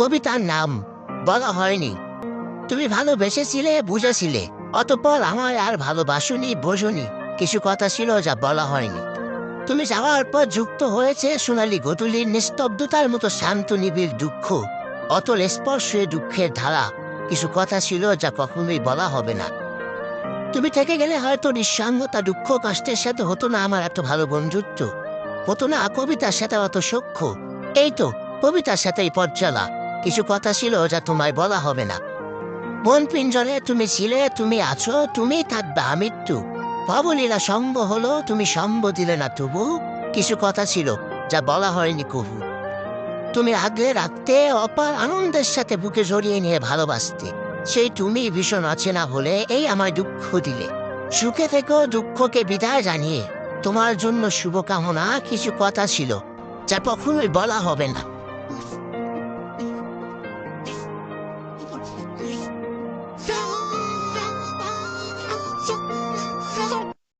কবিতার নাম, বলা হয়নি। তুমি ভালোবেসেছিলে, বুঝেছিলে, অতঃপর আমায় আর ভালোবাসুনি, বোঝনি, কিছু কথা ছিল যা বলা হয়নি। তুমি যাওয়ার পর যুক্ত হয়েছে সোনালি গতুলির নিস্তব্ধতার মতো শান্ত নিবিড় দুঃখ, অতল স্পর্শে দুঃখের ধারা, কিছু কথা ছিল যা কখনোই বলা হবে না। তুমি থেকে গেলে হয়তো নিঃসঙ্গতা, দুঃখ, কষ্টের সাথে হতো না আমার এত ভালো বন্ধুত্ব, হতো না কবিতার সাথে অত সখ্য। এই তো, কবিতার সাথে এই পথ চলা। কিছু কথা ছিল যা তোমায় বলা হবে না। মন পিঞ্জরে তুমি ছিলে, তুমি আছো, তুমি থাকবে আমৃত্যু ভবলীলা সঙ্গ হলো, তুমি সম্ব দিলে না তবু। কিছু কথা ছিল যা বলা হয়নি কবু। তুমি আগলে রাখতে, অপার আনন্দের সাথে বুকে জড়িয়ে নিয়ে ভালোবাসতে। সেই তুমি ভীষণ অচেনা হলে, এই আমায় দুঃখ দিলে। সুখে থেকেও দুঃখকে বিদায় জানিয়ে। তোমার জন্য শুভকামনা, কিছু কথা ছিল যা কখনোই বলা হবে না। Thank you.